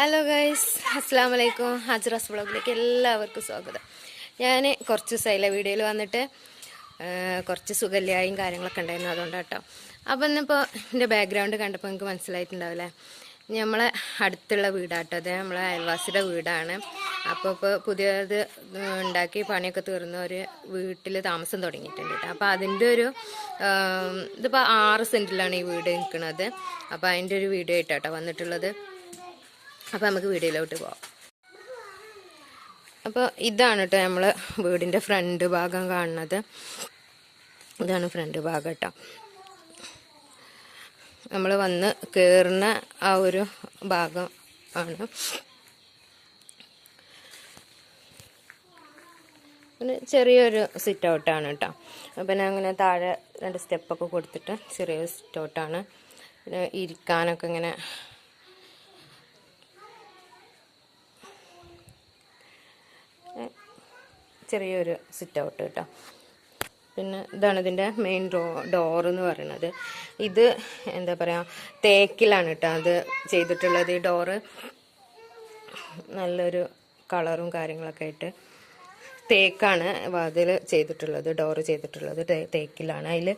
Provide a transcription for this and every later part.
Hello guys അസ്സാം വലൈക്കും ഹജ്റാസ് ബ്ലോഗിലേക്ക് എല്ലാവർക്കും സ്വാഗതം. ഞാൻ കുറച്ച് ദിവസമായില്ല വീഡിയോയിൽ വന്നിട്ട് കുറച്ച് സുഖല്യായും കാര്യങ്ങളൊക്കെ ഉണ്ടായിരുന്നു അതുകൊണ്ട് കേട്ടോ അപ്പം ഇന്നിപ്പോൾ എന്റെ ബാക്ക്ഗ്രൗണ്ട് കണ്ടപ്പോൾ നിങ്ങൾക്ക് മനസ്സിലായിട്ടുണ്ടാവില്ലേ? നമ്മളെ അടുത്തുള്ള വീടാട്ടോ അത് നമ്മളെ അയൽവാസിയുടെ വീടാണ്. അപ്പോൾ ഇപ്പോൾ പുതിയത് ഉണ്ടാക്കി പണിയൊക്കെ തീർന്ന ഒരു വീട്ടിൽ താമസം തുടങ്ങിയിട്ടുണ്ട് കേട്ടോ അപ്പോൾ അതിന്റെ ഒരു ഇതിപ്പോൾ ആറ് സെന്റിലാണ് ഈ വീട് നിൽക്കുന്നത് അപ്പോൾ അതിന്റെ ഒരു വീഡിയോ ആയിട്ടാട്ടോ വന്നിട്ടുള്ളത്. അപ്പോൾ നമുക്ക് വീഡിയോയിലോട്ട് പോവാം. അപ്പോൾ ഇതാണ് കേട്ടോ നമ്മൾ വീടിന്റെ ഫ്രണ്ട് ഭാഗം കാണുന്നത്. ഇതാണ് ഫ്രണ്ട് ഭാഗം കേട്ടോ നമ്മൾ വന്ന് കയറുന്ന ആ ഒരു ഭാഗം ആണ്. പിന്നെ ചെറിയൊരു സിറ്റ് ഔട്ടാണ് കേട്ടോ പിന്നെ അങ്ങനെ താഴെ രണ്ട് സ്റ്റെപ്പൊക്കെ കൊടുത്തിട്ട് ചെറിയൊരു സിറ്റ് ഔട്ടാണ് പിന്നെ ഇരിക്കാനൊക്കെ ഇങ്ങനെ ചെറിയൊരു സിറ്റ് ഔട്ട് കേട്ടോ പിന്നെ ഇതാണ് ഇതിന്റെ മെയിൻ ഡോ ഡോർ എന്ന് പറയുന്നത്. ഇത് എന്താ പറയുക തേക്കിലാണ് കേട്ടോ അത് ചെയ്തിട്ടുള്ളത്. ഈ ഡോറ് നല്ലൊരു കളറും കാര്യങ്ങളൊക്കെ ആയിട്ട് തേക്കാണ് വാതിൽ ചെയ്തിട്ടുള്ളത് ഡോറ് ചെയ്തിട്ടുള്ളത് തേക്കിലാണ്. അതിൽ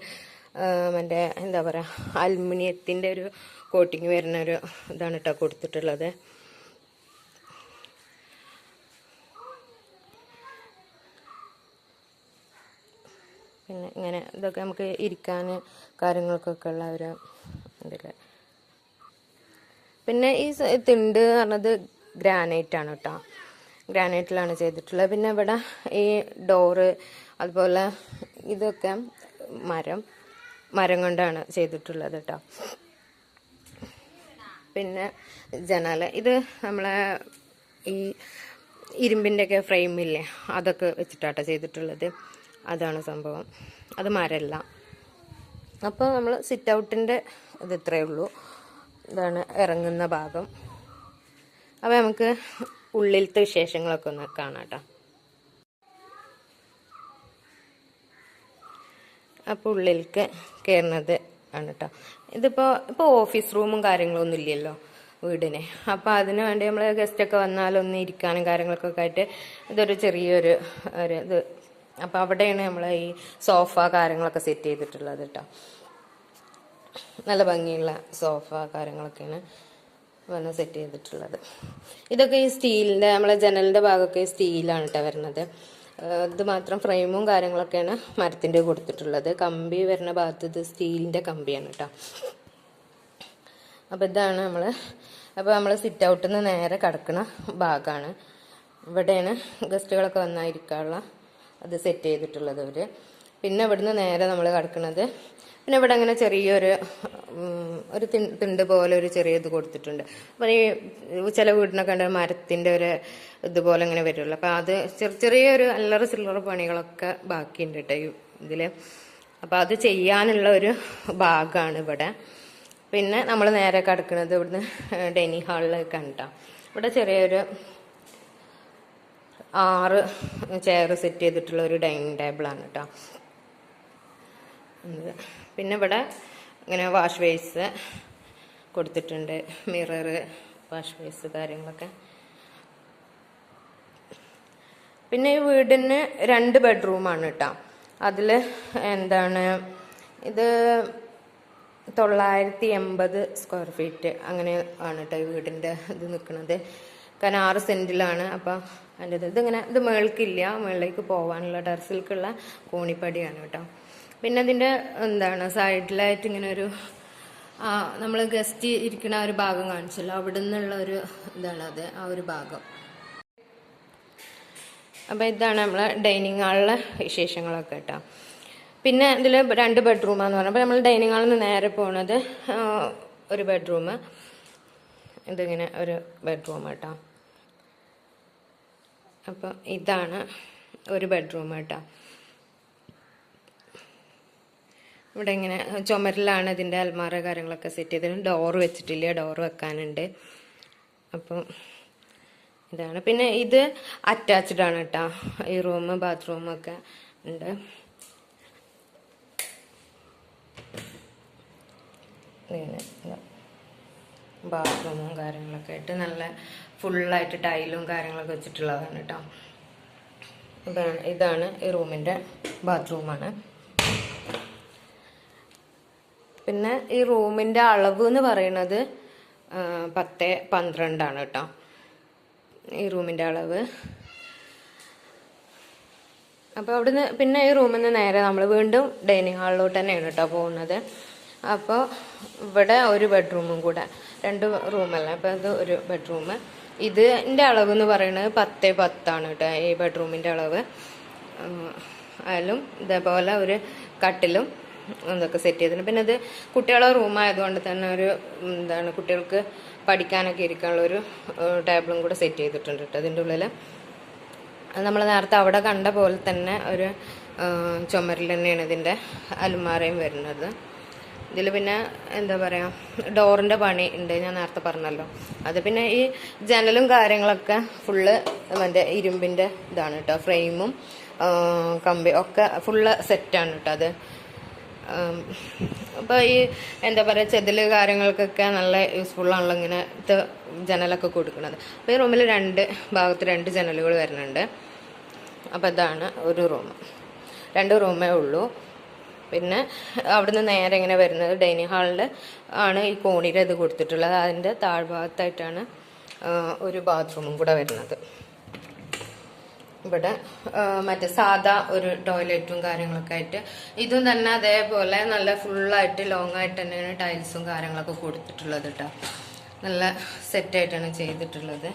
മറ്റേ എന്താ പറയുക അലുമിനിയത്തിന്റെ ഒരു കോട്ടിങ് വരുന്ന ഒരു ഇതാണ് കേട്ടോ കൊടുത്തിട്ടുള്ളത്. പിന്നെ ഇങ്ങനെ ഇതൊക്കെ നമുക്ക് ഇരിക്കാൻ കാര്യങ്ങൾക്കൊക്കെ ഉള്ള ഒരു ഇതിൽ. പിന്നെ ഈ തിണ്ട് എന്ന് പറഞ്ഞത് ഗ്രാനൈറ്റ് ആണ് കേട്ടോ. ഗ്രാനൈറ്റിലാണ് ചെയ്തിട്ടുള്ളത്. പിന്നെ ഇവിടെ ഈ ഡോറ് അതുപോലെ ഇതൊക്കെ മരം മരം കൊണ്ടാണ് ചെയ്തിട്ടുള്ളത് കേട്ടോ. പിന്നെ ജനാല ഇത് നമ്മളെ ഈ ഇരുമ്പിന്റെയൊക്കെ ഫ്രെയിമില്ലേ അതൊക്കെ വെച്ചിട്ടാട്ടോ ചെയ്തിട്ടുള്ളത്. അതാണ് സംഭവം. അത് മരമല്ല അപ്പോൾ നമ്മൾ സിറ്റ് ഔട്ടിന്റെ ഇത് ഇത്രയേ ഉള്ളൂ. ഇതാണ് ഇറങ്ങുന്ന ഭാഗം. അപ്പോൾ നമുക്ക് ഉള്ളിലത്തെ വിശേഷങ്ങളൊക്കെ ഒന്ന് കാണാം കേട്ടോ. അപ്പോൾ ഉള്ളിലേക്ക് കയറുന്നത് ആണ് കേട്ടോ. ഇതിപ്പോൾ ഇപ്പോൾ ഓഫീസ് റൂമും കാര്യങ്ങളൊന്നും ഇല്ലല്ലോ വീടിന്. അപ്പോൾ അതിന് വേണ്ടി നമ്മൾ ഗസ്റ്റൊക്കെ വന്നാലൊന്ന് ഇരിക്കാനും കാര്യങ്ങൾക്കൊക്കെ ആയിട്ട് ഇതൊരു ചെറിയൊരു ഒരു ഇത് അപ്പോൾ അവിടെയാണ് നമ്മൾ ഈ സോഫ കാര്യങ്ങളൊക്കെ സെറ്റ് ചെയ്തിട്ടുള്ളത് കേട്ടോ നല്ല ഭംഗിയുള്ള സോഫ കാര്യങ്ങളൊക്കെയാണ് വന്ന് സെറ്റ് ചെയ്തിട്ടുള്ളത്. ഇതൊക്കെ ഈ സ്റ്റീലിന്റെ നമ്മളെ ജനലിന്റെ ഭാഗമൊക്കെ സ്റ്റീലാണ് കേട്ടോ വരുന്നത്. ഇത് മാത്രം ഫ്രെയിമും കാര്യങ്ങളൊക്കെയാണ് മരത്തിന്റെ കൊടുത്തിട്ടുള്ളത്. കമ്പി വരുന്ന ഭാഗത്ത് ഇത് സ്റ്റീലിന്റെ കമ്പിയാണ് കേട്ടോ അപ്പോൾ ഇതാണ് നമ്മൾ അപ്പോൾ നമ്മൾ സിറ്റ് ഔട്ടിൽ നിന്ന് നേരെ കിടക്കുന്ന ഭാഗമാണ് ഇവിടെയാണ് ഗസ്റ്റുകളൊക്കെ വന്നായിരിക്കാനുള്ള അത് സെറ്റ് ചെയ്തിട്ടുള്ളത് അവർ പിന്നെ ഇവിടുന്ന് നേരെ നമ്മൾ കിടക്കുന്നത് പിന്നെ ഇവിടെ അങ്ങനെ ചെറിയൊരു ഒരു തിണ്ട് പോലെ ഒരു ചെറിയ ഇത് കൊടുത്തിട്ടുണ്ട്. അപ്പം ഈ ചില വീടിനൊക്കെ ഉണ്ട് മരത്തിന്റെ ഒരു ഇതുപോലെ ഇങ്ങനെ വരുള്ളൂ. അപ്പം അത് ചെറിയ ചെറിയൊരു അല്ലറ ചില്ലറ പണികളൊക്കെ ബാക്കിയുണ്ട് കേട്ടോ ഇതിൽ അപ്പം അത് ചെയ്യാനുള്ള ഒരു ഭാഗമാണ് ഇവിടെ. പിന്നെ നമ്മൾ നേരെ കിടക്കുന്നത് ഇവിടുന്ന് ഡെനി ഹാളിലേക്ക് കേട്ടോ ഇവിടെ ചെറിയൊരു ആറ് ചെയർ സെറ്റ് ചെയ്തിട്ടുള്ള ഒരു ഡൈനിങ് ടേബിളാണ് കേട്ടോ. പിന്നെ ഇവിടെ ഇങ്ങനെ വാഷ് ബേസ് കൊടുത്തിട്ടുണ്ട് മിറർ വാഷ് ബേസ് കാര്യങ്ങളൊക്കെ. പിന്നെ ഈ വീടിന് രണ്ട് ബെഡ്റൂമാണ് കേട്ടോ അതിൽ എന്താണ് ഇത് തൊള്ളായിരത്തി എൺപത് സ്ക്വയർ ഫീറ്റ് അങ്ങനെ ആണ് കേട്ടോ ഈ വീടിന്റെ ഇത് നിൽക്കുന്നത് കാരണം ആറ് സെന്റിലാണ് അപ്പോൾ അതിന്റെ ഇത്. ഇതിങ്ങനെ ഇത് മേൾക്കില്ല. മേളിലേക്ക് പോകാനുള്ള ടെറസിലേക്കുള്ള കോണിപ്പടിയാണ് കേട്ടോ. പിന്നെ അതിന്റെ എന്താണ് സൈഡിലായിട്ട് ഇങ്ങനെ ഒരു നമ്മൾ ഗസ്റ്റ് ഇരിക്കുന്ന ഒരു ഭാഗം കാണിച്ചല്ലോ. അവിടെ നിന്നുള്ള ഒരു ഇതാണ് അത് ആ ഒരു ഭാഗം. അപ്പോൾ ഇതാണ് നമ്മളെ ഡൈനിങ് ഹാളിലെ വിശേഷങ്ങളൊക്കെ കേട്ടോ. പിന്നെ ഇതിൽ രണ്ട് ബെഡ്റൂമാന്ന് പറഞ്ഞപ്പോൾ നമ്മൾ ഡൈനിങ് ഹാളിൽ നിന്ന് നേരെ പോണത് ഒരു ബെഡ്റൂം ഇതിങ്ങനെ ഒരു ബെഡ്റൂം കേട്ടോ. അപ്പോൾ ഇതാണ് ഒരു ബെഡ്റൂം കേട്ടോ ഇവിടെ ഇങ്ങനെ ചുമരിലാണ് ഇതിന്റെ അൽമാറ കാര്യങ്ങളൊക്കെ സെറ്റ് ചെയ്തത്. ഡോറ് വെച്ചിട്ടില്ല. ഡോറ് വെക്കാനുണ്ട്. അപ്പം ഇതാണ്. പിന്നെ ഇത് അറ്റാച്ച്ഡ് ആണ് കേട്ടോ ഈ റൂം ബാത്റൂം ഒക്കെ ഉണ്ട്. ഇങ്ങനെ. ബാത്റൂമും കാര്യങ്ങളൊക്കെ ആയിട്ട് നല്ല ഫുള്ളായിട്ട് ടൈലും കാര്യങ്ങളൊക്കെ വെച്ചിട്ടുള്ളതാണ് കേട്ടോ ഇതാണ് ഇതാണ് ഈ റൂമിന്റെ ബാത്റൂമാണ്. പിന്നെ ഈ റൂമിന്റെ അളവ് എന്ന് പറയുന്നത് പത്ത് പന്ത്രണ്ടാണ് കേട്ടോ ഈ റൂമിന്റെ അളവ്. അപ്പോൾ അവിടുന്ന് പിന്നെ ഈ റൂമിൽ നിന്ന് നേരെ നമ്മൾ വീണ്ടും ഡൈനിങ് ഹാളിലോട്ട് തന്നെയാണ് കേട്ടോ പോകുന്നത്. അപ്പോൾ ഇവിടെ ഒരു ബെഡ്റൂമും കൂടെ. രണ്ട് റൂമല്ല അപ്പോൾ അത് ഒരു ബെഡ്റൂം ഇതിന്റെ അളവ് എന്ന് പറയുന്നത് പത്ത് പത്താണ് കേട്ടോ ഈ ബെഡ്റൂമിന്റെ അളവ്. ആയാലും ഇതേപോലെ ഒരു കട്ടിലും ഇതൊക്കെ സെറ്റ് ചെയ്തിട്ടുണ്ട്. പിന്നെ ഇത് കുട്ടികളെ റൂമായതുകൊണ്ട് തന്നെ ഒരു എന്താണ് കുട്ടികൾക്ക് പഠിക്കാനൊക്കെ ഇരിക്കാനുള്ള ഒരു ടേബിളും കൂടെ സെറ്റ് ചെയ്തിട്ടുണ്ട് കേട്ടോ അതിന്റെ ഉള്ളിൽ നമ്മൾ നേരത്തെ അവിടെ കണ്ട പോലെ തന്നെ ഒരു ചുമരിൽ തന്നെയാണ് ഇതിന്റെ അലുമാരയും വരുന്നത്. ഇതിൽ പിന്നെ എന്താ പറയുക ഡോറിന്റെ പണി ഉണ്ട് ഞാൻ നേരത്തെ പറഞ്ഞല്ലോ. അത് പിന്നെ ഈ ജനലും കാര്യങ്ങളൊക്കെ ഫുള്ള് മറ്റേ ഇരുമ്പിന്റെ ഇതാണ് കേട്ടോ ഫ്രെയിമും കമ്പി ഒക്കെ ഫുള്ള് സെറ്റാണ് കേട്ടോ അത്. അപ്പോൾ ഈ എന്താ പറയുക ചെതിൽ കാര്യങ്ങൾക്കൊക്കെ നല്ല യൂസ്ഫുള്ളാണല്ലോ ഇങ്ങനത്തെ ഇങ്ങനെ ജനലൊക്കെ കൊടുക്കുന്നത്. അപ്പോൾ ഈ റൂമിൽ രണ്ട് ഭാഗത്ത് രണ്ട് ജനലുകൾ വരുന്നുണ്ട്. അപ്പോൾ ഇതാണ് ഒരു റൂം. രണ്ട് റൂമേ ഉള്ളൂ. പിന്നെ അവിടുന്ന് നേരെ ഇങ്ങനെ വരുന്നത് ഡൈനിങ് ഹാളിൽ ആണ് ഈ കോണിയുടെ ഇത് കൊടുത്തിട്ടുള്ളത്. അതിന്റെ താഴ്ഭാഗത്തായിട്ടാണ് ഒരു ബാത്റൂമും കൂടെ വരുന്നത്. ഇവിടെ മറ്റേ സാധാ ഒരു ടോയ്ലറ്റും കാര്യങ്ങളൊക്കെ ആയിട്ട് ഇതും തന്നെ അതേപോലെ നല്ല ഫുള്ളായിട്ട് ലോങ് ആയിട്ട് തന്നെയാണ് ടൈൽസും കാര്യങ്ങളൊക്കെ കൊടുത്തിട്ടുള്ളത് കേട്ടോ നല്ല സെറ്റായിട്ടാണ് ചെയ്തിട്ടുള്ളത്.